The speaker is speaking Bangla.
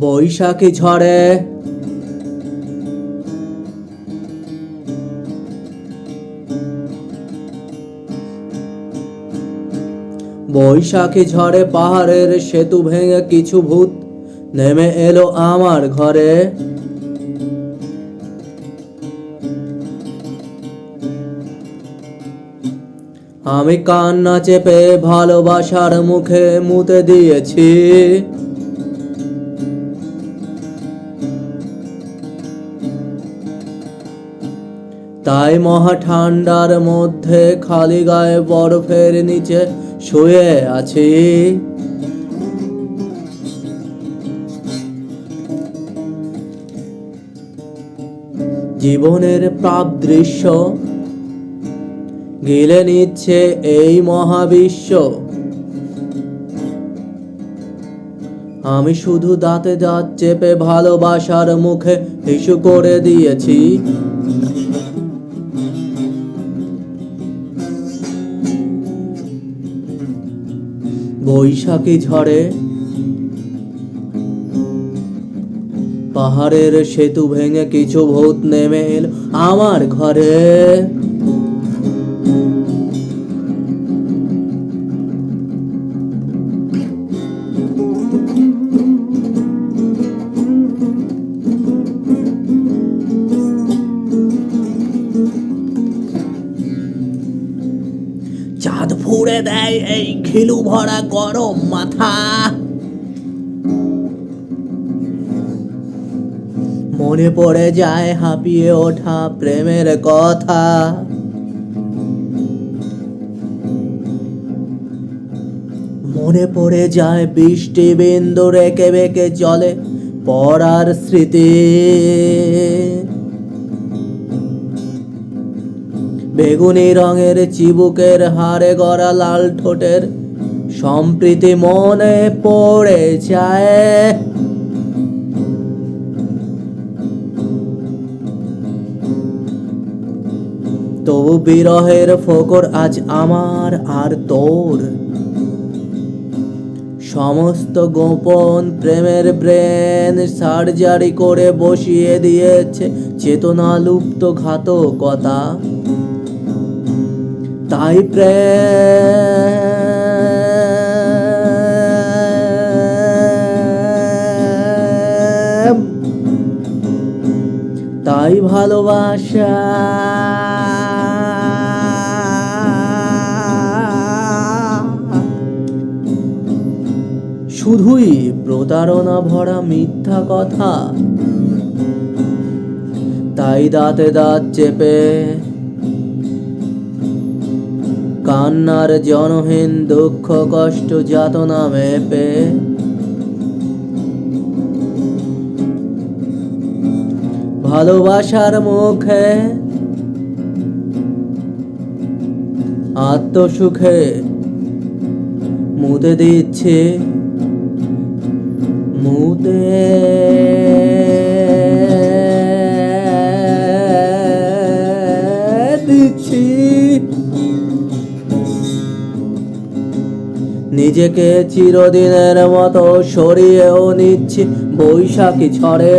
বৈশাখী ঝড়ে। বৈশাখী ঝড়ে পাহাড়ের সেতু ভেঙে কিছু ভূত নেমে এলো আমার ঘরে। আমি কান্না চেপে ভালোবাসার মুখে মুতে দিয়েছি। তাই মহা ঠান্ডার মধ্যে খালি গায়ে বরফের নিচে শুয়ে আছি। জীবনের প্রাপ দৃশ্য গিলে নিচ্ছে এই মহাবিশ্ব। আমি শুধু দাঁতে দাঁত চেপে ভালোবাসার মুখে হিসু করে দিয়েছি। বৈশাখী ঝড়ে। পাহাড়ের সেতু ভেঙে কিছু ভূত নেমে এলো আমার ঘরে। চাঁদ ফুড়ে দেয় এই ঘিলু ভরা গরম মাথা। মনে পড়ে যায় হাঁপিয়ে ওঠা প্রেমের কথা। মনে পড়ে যায় বৃষ্টি বিন্দু রেখে বেঁকে জলে পড়ার স্মৃতি। বেগুনি রঙের চিবুকের হাড়ে গড়া লাল ঠোঁটের সম্প্রীতি মনে পড়ে যায়। তবু বিরহের ফোকর আজ আমার আর তোর। সমস্ত গোপন প্রেমের ব্রেন সার্জারি করে বসিয়ে দিয়েছে চেতনা লুপ্ত ঘাতকতা। তাই প্রেম। তাই ভালোবাসা। শুধুই প্রতারণা ভরা মিথ্যা কথা। তাই দাঁতে দাঁত চেপে কান্নার জনহীন দুঃখ কষ্ট যাতনা মেপে। ভালোবাসার মুখে আত্মসুখে মুতে দিচ্ছে মুতে দিচ্ছি। নিজেকে চিরদিনের মতো সরিয়েও নিচ্ছি বৈশাখী ঝড়ে।